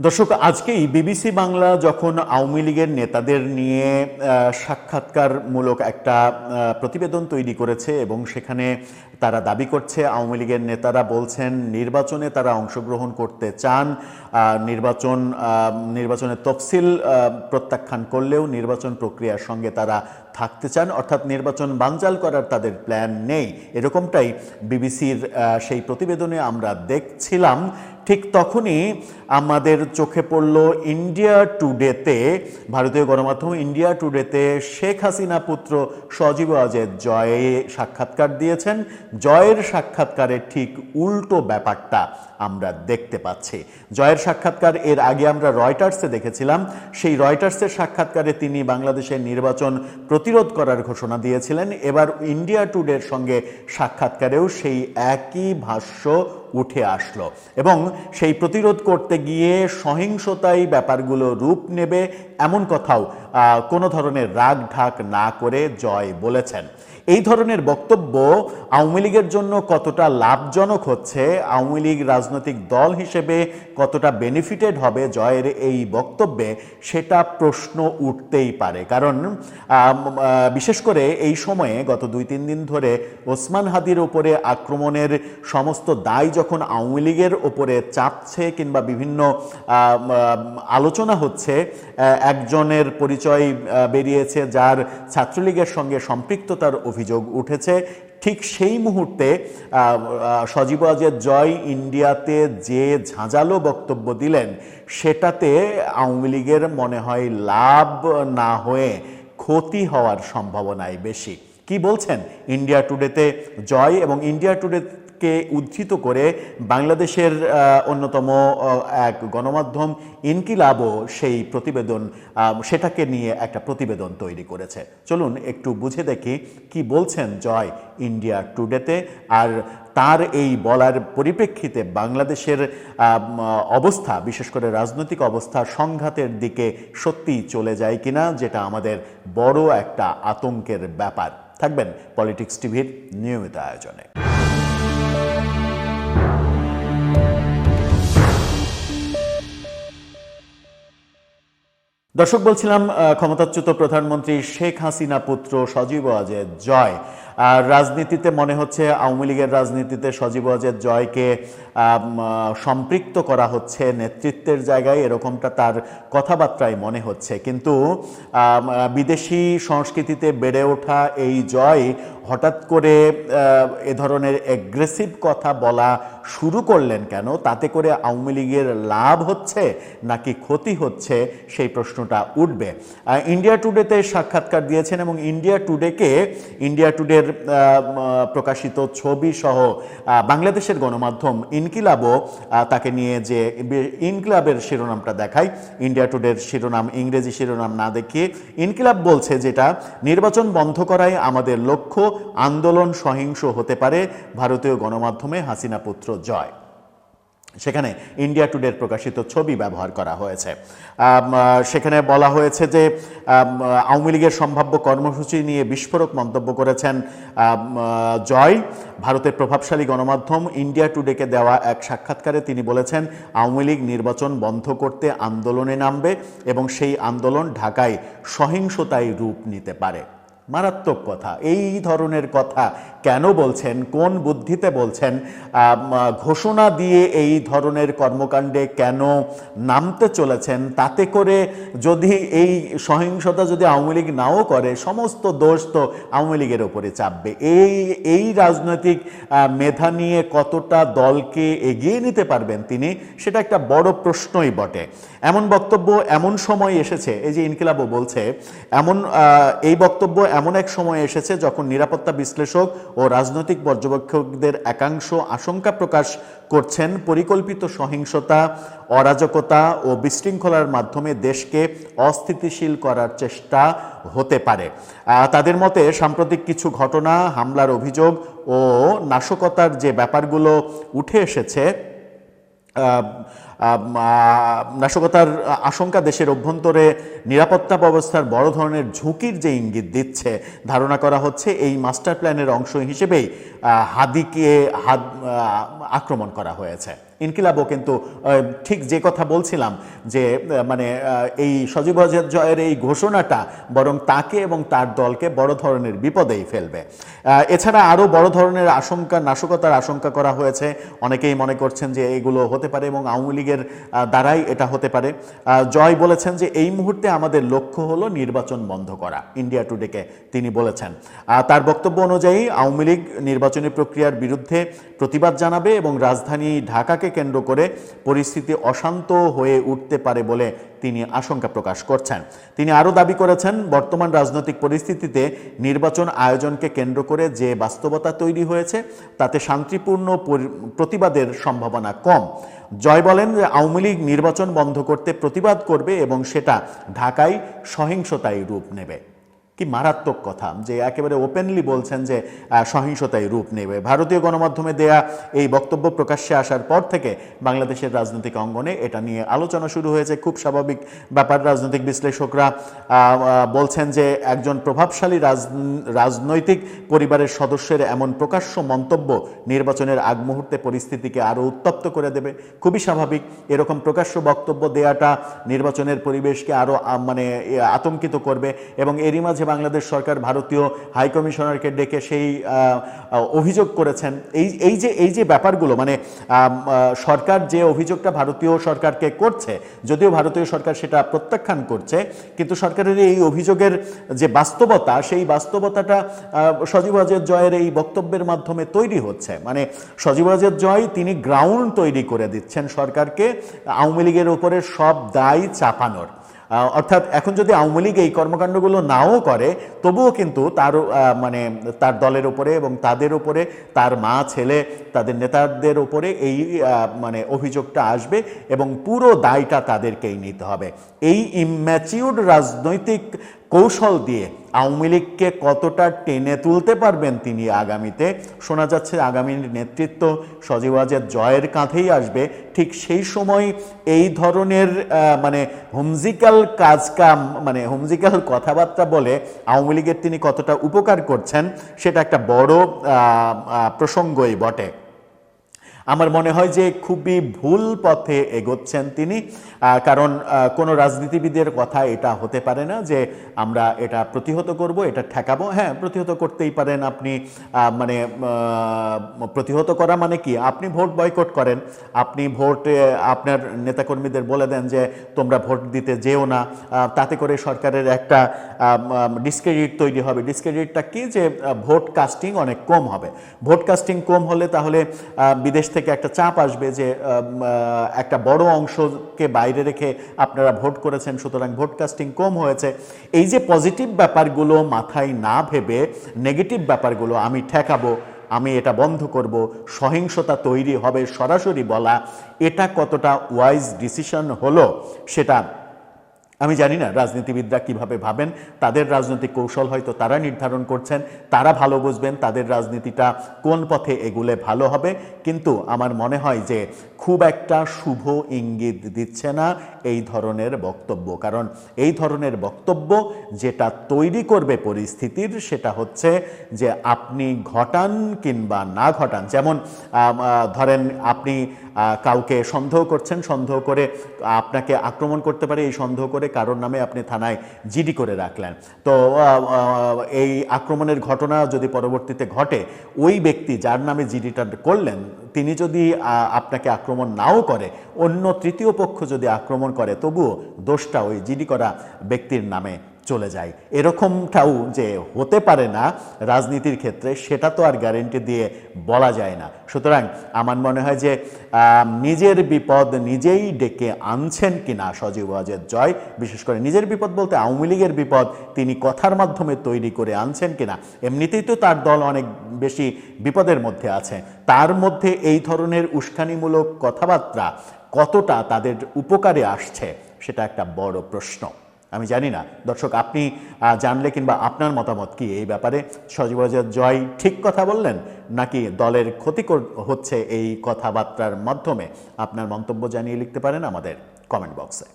দর্শক, আজকেই বিবিসি বাংলা যখন আওয়ামী লীগের নেতাদের নিয়ে সাক্ষাৎকারমূলক একটা প্রতিবেদন তৈরি করেছে এবং সেখানে তারা দাবি করছে, আওয়ামী লীগের নেতারা বলছেন, নির্বাচনে তারা অংশগ্রহণ করতে চান। নির্বাচন নির্বাচনের তফসিল প্রত্যাখ্যান করলেও নির্বাচন প্রক্রিয়ার সঙ্গে তারা থাকতে চান। অর্থাৎ নির্বাচন বানচাল করার তাদের প্ল্যান নেই। এরকমটাই বিবিসির সেই প্রতিবেদনে আমরা দেখছিলাম। ঠিক তখনই আমাদের চোখে পড়ল ইন্ডিয়া টুডেতে, ভারতীয় গণমাধ্যম ইন্ডিয়া টুডেতে শেখ হাসিনা পুত্র সজীব আজেদ জয়ে সাক্ষাৎকার দিয়েছেন। জয়ের সাক্ষাৎকারের ঠিক উল্টো ব্যাপারটা আমরা দেখতে পাচ্ছি। জয়ের সাক্ষাৎকার এর আগে আমরা রয়টার্সে দেখেছিলাম। সেই রয়টার্সের সাক্ষাৎকারে তিনি বাংলাদেশের নির্বাচন প্রতিরোধ করার ঘোষণা দিয়েছিলেন। এবার ইন্ডিয়া টুডের সঙ্গে সাক্ষাৎকারেও সেই একই ভাষ্য উঠে আসলো এবং সেই প্রতিরোধ করতে গিয়ে সহিংসতাই ব্যাপারগুলো রূপ নেবে এমন কথাও কোনো ধরনের রাগ ঢাক না করে জয় বলেছেন। এই ধরনের বক্তব্য আওয়ামী লীগের জন্য কতটা লাভজনক হচ্ছে, আওয়ামী লীগ রাজনৈতিক দল হিসেবে কতটা বেনিফিটেড হবে জয়ের এই বক্তব্যে, সেটা প্রশ্ন উঠতেই পারে। কারণ বিশেষ করে এই সময়ে গত দুই তিন দিন ধরে ওসমান হাদির ওপরে আক্রমণের সমস্ত দায় আওয়ামী লীগের ওপরে চাপছে কিংবা বিভিন্ন আলোচনা হচ্ছে একজনের পরিচয় বেরিয়েছে যার ছাত্রলীগের সঙ্গে সম্পৃক্ততার অভিযোগ উঠেছে, ঠিক সেই মুহূর্তে সজীব আজের জয় ইন্ডিয়াতে যে ঝাঁঝালো বক্তব্য দিলেন, সেটাতে আওয়ামী লীগের মনে হয় লাভ না হয়ে ক্ষতি হওয়ার সম্ভাবনাই বেশি। কি বলছেন? ইন্ডিয়া টুডেতে জয় এবং ইন্ডিয়া টুডেকে উদ্ধৃত করে বাংলাদেশের অন্যতম এক গণমাধ্যম ইনকিলাবও সেই প্রতিবেদন সেটাকে নিয়ে একটা প্রতিবেদন তৈরি করেছে। চলুন একটু বুঝে দেখি কি বলছেন জয় ইন্ডিয়া টুডেতে আর তার এই বলার পরিপ্রেক্ষিতে বাংলাদেশের অবস্থা, বিশেষ করে রাজনৈতিক অবস্থা সংঘাতের দিকে সত্যিই চলে যায় কিনা, যেটা আমাদের বড় একটা আতঙ্কের ব্যাপার। থাকবেন পলিটিক্স টিভির নিয়মিত আয়োজনে। দর্শক, বলছিলাম ক্ষমতাচ্যুত প্রধানমন্ত্রী শেখ হাসিনা পুত্র সজীব অজেদ জয়। আর রাজনীতিতে মনে হচ্ছে আওয়ামী লীগের রাজনীতিতে সজীব অজেদ জয়কে সম্পৃক্ত করা হচ্ছে নেতৃত্বের জায়গায়, এরকমটা তার কথাবার্তায় মনে হচ্ছে। কিন্তু বিদেশি সংস্কৃতিতে বেড়ে ওঠা এই জয় হঠাৎ করে এ ধরনের অ্যাগ্রেসিভ কথা বলা শুরু করলেন কেন? তাতে করে আওয়ামী লীগের লাভ হচ্ছে নাকি ক্ষতি হচ্ছে? সেই প্রশ্নটা উঠবে। ইন্ডিয়া টুডেতে সাক্ষাৎকার দিয়েছেন এবং ইন্ডিয়া টুডেকে ইন্ডিয়া টুডের প্রকাশিত ছবি সহ বাংলাদেশের গণমাধ্যম ইনকিলাবও তাকে নিয়ে যে ইনকিলাবের শিরোনামটা দেখায় ইন্ডিয়া টুডের শিরোনাম, ইংরেজি শিরোনাম না দেখিয়ে, ইনকিলাব বলছে যেটা, নির্বাচন বন্ধ করাই আমাদের লক্ষ্য আন্দোলন সহিংস হতে পারে, ভারতীয় গণমাধ্যমে হাসিনা পুত্র জয়। সেখানে ইন্ডিয়া টুডের প্রকাশিত ছবি ব্যবহার করা হয়েছে। সেখানে বলা হয়েছে যে আওয়ামী লীগের সম্ভাব্য কর্মসূচি নিয়ে বিস্ফোরক মন্তব্য করেছেন জয়। ভারতের প্রভাবশালী গণমাধ্যম ইন্ডিয়া টুডেকে দেওয়া এক সাক্ষাৎকারে তিনি বলেছেন, আওয়ামী লীগ নির্বাচন বন্ধ করতে আন্দোলনে নামবে এবং সেই আন্দোলন ঢাকায় সহিংসতায় রূপ নিতে পারে। মারাত্মক কথা। এই ধরনের কথা কেন বলছেন? কোন বুদ্ধিতে বলছেন? ঘোষণা দিয়ে এই ধরনের কর্মকাণ্ডে কেন নামতে চলেছেন? তাতে করে যদি এই সহিংসতা যদি আওয়ামী লীগ নাও করে, সমস্ত দোষ তো আওয়ামী লীগের ওপরে চাপবে। এই এই রাজনৈতিক মেধা নিয়ে কতটা দলকে এগিয়ে নিতে পারবেন তিনি, সেটা একটা বড় প্রশ্নই বটে। এমন বক্তব্য এমন সময় এসেছে, এই যে ইনকিলাবও বলছে, এমন এই বক্তব্য এমন এক সময় এসেছে যখন নিরাপত্তা বিশ্লেষক ও রাজনৈতিক পর্যবেক্ষকদের একাংশ আশঙ্কা প্রকাশ করছেন পরিকল্পিত সহিংসতা, অরাজকতা ও বিশৃঙ্খলার মাধ্যমে দেশকে অস্থিতিশীল করার চেষ্টা হতে পারে। তাদের মতে সাম্প্রতিক কিছু ঘটনা, হামলার অভিযোগ ও নাশকতার যে ব্যাপারগুলো উঠে এসেছে নাশকতার আশঙ্কা দেশের অভ্যন্তরে নিরাপত্তা ব্যবস্থার বড় ধরনের ঝুঁকির যে ইঙ্গিত দিচ্ছে, ধারণা করা হচ্ছে এই মাস্টার প্ল্যানের অংশ হিসেবেই হাদিকে হাদ আক্রমণ করা হয়েছে। ইনকিলাবও কিন্তু ঠিক যে কথা বলছিলাম যে মানে এই সজীব জয়ের এই ঘোষণাটা বরং তাকে এবং তার দলকে বড় ধরনের বিপদেই ফেলবে। এছাড়া আরও বড় ধরনের আশঙ্কা, নাশকতার আশঙ্কা করা হয়েছে। অনেকেই মনে করছেন যে এগুলো হতে পারে এবং আওয়ামী লীগের আহ, দ্বারাই এটা হতে পারে। জয় বলেছেন যে এই মুহূর্তে আমাদের লক্ষ্য হলো নির্বাচন বন্ধ করা ইন্ডিয়া টুডেকে তিনি বলেছেন। তার বক্তব্য অনুযায়ী আওয়ামী লীগ নির্বাচনী প্রক্রিয়ার বিরুদ্ধে প্রতিবাদ জানাবে এবং রাজধানী ঢাকাকে কেন্দ্র করে পরিস্থিতি অশান্ত হয়ে উঠতে পারে বলে তিনি আশঙ্কা প্রকাশ করছেন। তিনি আরও দাবি করেছেন বর্তমান রাজনৈতিক পরিস্থিতিতে নির্বাচন আয়োজনকে কেন্দ্র করে যে বাস্তবতা তৈরি হয়েছে তাতে শান্তিপূর্ণ পরি- প্রতিবাদের সম্ভাবনা কম। জয় বলেন যে আওয়ামী লীগ নির্বাচন বন্ধ করতে প্রতিবাদ করবে এবং সেটা ঢাকায় সহিংসতায় রূপ নেবে। কি মারাত্মক কথা যে একেবারে ওপেনলি বলছেন যে সহিংসতায় রূপ নেবে। ভারতীয় গণমাধ্যমে দেয়া এই বক্তব্য প্রকাশ্যে আসার পর থেকে বাংলাদেশের রাজনৈতিক অঙ্গনে এটা নিয়ে আলোচনা শুরু হয়েছে। খুব স্বাভাবিক ব্যাপার, রাজনৈতিক বিশ্লেষকরা বলছেন যে একজন প্রভাবশালী রাজ- রাজনৈতিক পরিবারের সদস্যের এমন প্রকাশ্য মন্তব্য নির্বাচনের আগ মুহূর্তে পরিস্থিতিকে আরও উত্তপ্ত করে দেবে। খুবই স্বাভাবিক এরকম প্রকাশ্য বক্তব্য দেয়াটা নির্বাচনের পরিবেশকে আরও মানে আতঙ্কিত করবে এবং এরই মাঝে বাংলাদেশ সরকার ভারতীয় হাইকমিশনারকে ডেকে সেই অভিযোগ করেছেন। এই এই যে এই যে ব্যাপারগুলো মানে সরকার যে অভিযোগটা ভারতীয় সরকারকে করছে, যদিও ভারতীয় সরকার সেটা প্রত্যাখ্যান করছে, কিন্তু সরকারের এই অভিযোগের যে বাস্তবতা, সেই বাস্তবতাটা সজীব ওয়াজেদ জয়ের এই বক্তব্যের মাধ্যমে তৈরি হচ্ছে। মানে সজীব জয় তিনি গ্রাউন্ড তৈরি করে দিচ্ছেন সরকারকে, আওয়ামী লীগের উপরে সব দায় চাপানোর। অর্থাৎ এখন যদি আওয়ামী লীগ এই কর্মকাণ্ডগুলো নাও করে, তবুও কিন্তু তার মানে তার দলের উপরে এবং তাদের উপরে, তার মা, ছেলে, তাদের নেতাদের উপরে এই মানে অভিযোগটা আসবে এবং পুরো দায়টা তাদেরকেই নিতে হবে। এই ইম্যাচিউর্ড রাজনৈতিক কৌশল দিয়ে আওয়ামী লীগকে কতটা টেনে তুলতে পারবেন তিনি আগামীতে? শোনা যাচ্ছে আগামী নেতৃত্ব সজীব ওয়াজেদ জয়ের কাঁধেই আসবে। ঠিক সেই সময় এই ধরনের মানে হুমজিক্যাল কাজ কাম মানে হুমজিক্যাল কথাবার্তা বলে আওয়ামী লীগের তিনি কতটা উপকার করছেন, সেটা একটা বড় প্রসঙ্গই বটে। আমার মনে হয় যে খুবই ভুল পথে এগোচ্ছেন তিনি কারণ কোনো রাজনীতিবিদের কথা এটা হতে পারে না যে আমরা এটা প্রতিহত করব, এটা ঠেকাবো। হ্যাঁ প্রতিহত করতেই পারেন আপনি মানে প্রতিহত করা মানে কি? আপনি ভোট বয়কট করেন, আপনি ভোট, আপনার নেতাকর্মীদের বলে দেন যে তোমরা ভোট দিতে যেও না তাতে করে সরকারের একটা ডিসক্রেডিট তৈরি হবে। ডিসক্রেডিটটা কি? যে ভোট কাস্টিং অনেক কম হবে। ভোট কাস্টিং কম হলে তাহলে বিদেশ থেকে একটা চাপ আসবে যে একটা বড় অংশকে বাইরে রেখে আপনারা ভোট করেছেন, সুতরাং ভোট কাস্টিং কম হয়েছে। এই যে পজিটিভ ব্যাপারগুলো মাথায় না ভেবে নেগেটিভ ব্যাপারগুলো আমি ঠেকাবো, আমি এটা বন্ধ করব, সহিংসতা তৈরি হবে সরাসরি বলা, এটা কতটা ওয়াইজ ডিসিশন হলো সেটা আমি জানি না রাজনীতিবিদরা কীভাবে ভাবেন, তাদের রাজনৈতিক কৌশল হয়তো তারা নির্ধারণ করছেন, তারা ভালো বুঝবেন তাদের রাজনীতিটা কোন পথে এগুলে ভালো হবে, কিন্তু আমার মনে হয় যে খুব একটা শুভ ইঙ্গিত দিচ্ছে না এই ধরনের বক্তব্য। কারণ এই ধরনের বক্তব্য যেটা তৈরি করবে পরিস্থিতির সেটা হচ্ছে যে আপনি ঘটান কিংবা না ঘটান। যেমন ধরেন আপনি কাউকে সন্দেহ করছেন, সন্দেহ করে আপনাকে আক্রমণ করতে পারে, এই সন্দেহ করে কারোর নামে আপনি থানায় জিডি করে রাখলেন। তো এই আক্রমণের ঘটনা যদি পরবর্তীতে ঘটে, ওই ব্যক্তি যার নামে জিডিটা করলেন, তিনি যদি আপনাকে আক্রমণ নাও করে, অন্য তৃতীয় পক্ষ যদি আক্রমণ করে, তবুও দোষটা ওই জিডি করা ব্যক্তির নামে চলে যায়। এরকমটাও যে হতে পারে না রাজনীতির ক্ষেত্রে, সেটা তো আর গ্যারেন্টি দিয়ে বলা যায় না। সুতরাং আমার মনে হয় যে নিজের বিপদ নিজেই ডেকে আনছেন কিনা সজীব ওয়াজেদ জয়, বিশেষ করে নিজের বিপদ বলতে আওয়ামী লীগের বিপদ, তিনি কথার মাধ্যমে তৈরি করে আনছেন কিনা, এমনিতেই তো তার দল অনেক বেশি বিপদের মধ্যে আছে। তার মধ্যে এই ধরনের উস্কানিমূলক কথাবার্তা কতটা তাদের উপকারে আসছে, সেটা একটা বড় প্রশ্ন। আমি জানি না। দর্শক, আপনি জানলে কিংবা আপনার মতামত কি এই ব্যাপারে? সজীব জয় ঠিক কথা বললেন নাকি দলের ক্ষতি হচ্ছে এই কথাবার্তার মাধ্যমে? আপনার মন্তব্য জানিয়ে লিখতে পারেন আমাদের কমেন্ট বক্সে